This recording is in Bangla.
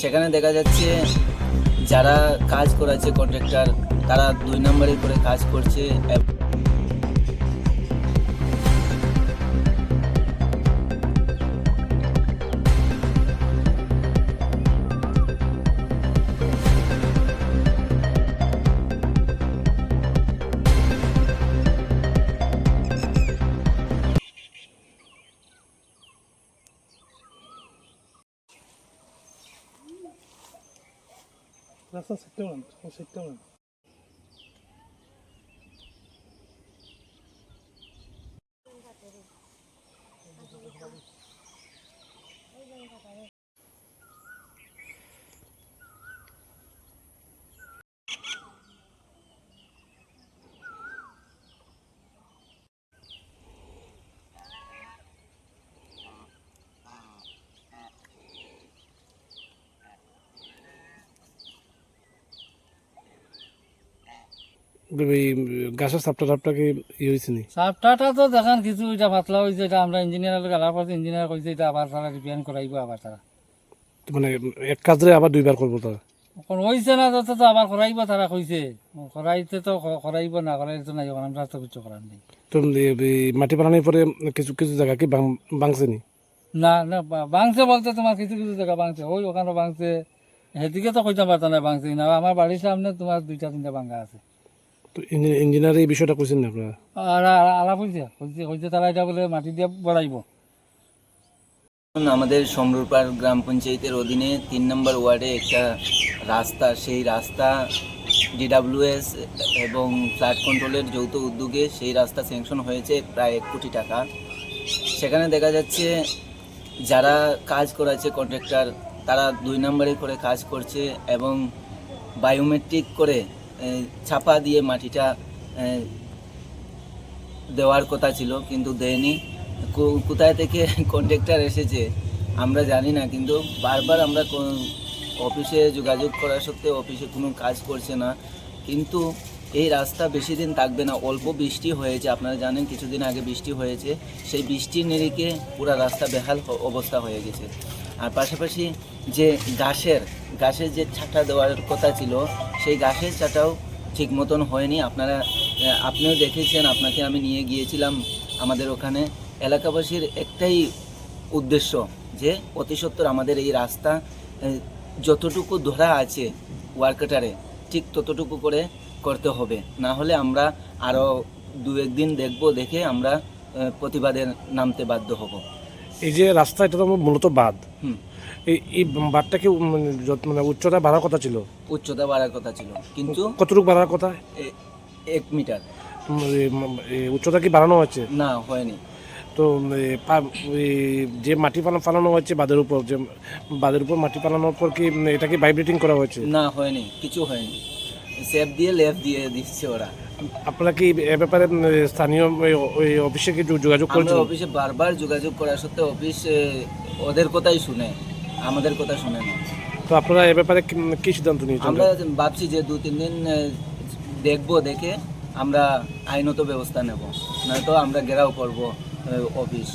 সেখানে দেখা যাচ্ছে যারা কাজ করাচ্ছে কন্ট্রাক্টর তারা দুই নম্বরে করে কাজ করছে nossa sette olan, o sette. এই গাছের সাপটা টাপটা কি ইয়ে হয়েছে নি? সাপটাটা তো দেখান কিছু এটা পাতলা হয়েছে এটা আমরা ইঞ্জিনিয়ারের গালা করছি ইঞ্জিনিয়ার কইছে এটা আবার তারা রিপেয়ার করাইব আবার তারা। মানে এক কাজে আবার দুইবার করব তারা? এখন হয়েছে না যত তো আবার করাইব তারা কইছে। করাইতে তো করাইব না করাইতে তো নাই আমরা তো কিছু করার নেই। তো মাটি বানানোর পরে কিছু কিছু জায়গা কি বাং- ভাঙছে নি? না না বা- ভাঙছে বলতে তোমার কিছু কিছু জায়গা ভাঙছে ওই ওখানে ভাঙছে সেদিকে তো কইতে পারতাম না ভাঙছে না আমার বাড়ির সামনে তোমার দুইটা তিনটা ভাঙা আছে। তো ইঞ্জি- ইঞ্জিনিয়ার এই বিষয়টা কইছেন না আপনারা? আর আর- আলাপ হয়েছে কইছে। কইছে তারা এটা বলে মাটি দিয়ে বড়াইব। আমাদের সমরুপাড় গ্রাম পঞ্চায়েতের অধীনে তিন নম্বর ওয়ার্ডে একটা রাস্তা সেই রাস্তা ডিডাব্লিউএস এবং ফ্লাড কন্ট্রোলের যৌথ উদ্যোগে সেই রাস্তা স্যাংশন হয়েছে প্রায় এক কোটি টাকা। সেখানে দেখা যাচ্ছে যারা কাজ করাচ্ছে কন্ট্রাক্টর তারা দুই নম্বরে করে কাজ করছে এবং বায়োমেট্রিক করে ছাপা দিয়ে মাটিটা দেওয়ার কথা ছিল, কিন্তু দেয়নি। কোথায় থেকে কন্ট্রাক্টর এসেছে, আমরা জানি না, কিন্তু বারবার আমরা অফিসে যোগাযোগ করা সত্ত্বেও অফিসে কোনো কাজ করছে না। কিন্তু এই রাস্তা বেশি দিন থাকবে না, অল্প বৃষ্টি হয়েছে, আপনারা জানেন কিছুদিন আগে বৃষ্টি হয়েছে। সেই বৃষ্টির নিরিখে পুরো রাস্তা বেহাল অবস্থা হয়ে গেছে। আর পাশাপাশি যে ঘাসের ঘাসের যে ছাটা দেওয়ার কথা ছিল, সেই ঘাসের ছাটাও ঠিক মতন হয়নি। আপনারা আপনিও দেখেছেন, আপনাকে আমি নিয়ে গিয়েছিলাম আমাদের ওখানে। এলাকাবাসীর একটাই উদ্দেশ্য যে অতি সত্বর আমাদের এই রাস্তা যতটুকু ধরা আছে ওয়ার্কাটারে, ঠিক ততটুকু করে করতে হবে। না হলে আমরা আরও দু একদিন দেখব, দেখে আমরা প্রতিবাদের নামতে বাধ্য হব। এই যে রাস্তা এটা তো মূলত বাদ এই এই বাদটা কি মানে মানে উচ্চতা বাড়ার কথা ছিল? উচ্চতা বাড়ার কথা ছিল। কিন্তু কতটুকু বাড়ার কথা? এক মিটার। উচ্চতা কি বাড়ানো হয়েছে? না হয়নি। তো যে মাটি ফালানো ফালানো হয়েছে বাদের উপর যে বাদের উপর মাটি ফালানোর পর কি এটাকে ভাইব্রেটিং করা হয়েছে? না হয়নি। কিছু হয়নি। সেফ দিয়ে লেফ দিয়ে দিচ্ছে ওরা। আপনারা কি এ ব্যাপারে স্থানীয় ওই- অফিসে কি যোগাযোগ করেছেন অফিসে বারবার যোগাযোগ করা সত্ত্বেও অফিস ওদের কথাই শুনে আমাদের কথা শুনে না। তো আপনারা এ ব্যাপারে কি- সিদ্ধান্ত নিয়েছেন? আমরা ভাবছি যে দু তিন দিন দেখব দেখব দেখে আমরা আইনত ব্যবস্থা নেব। নয়তো আমরা ঘেরাও করব অফিস।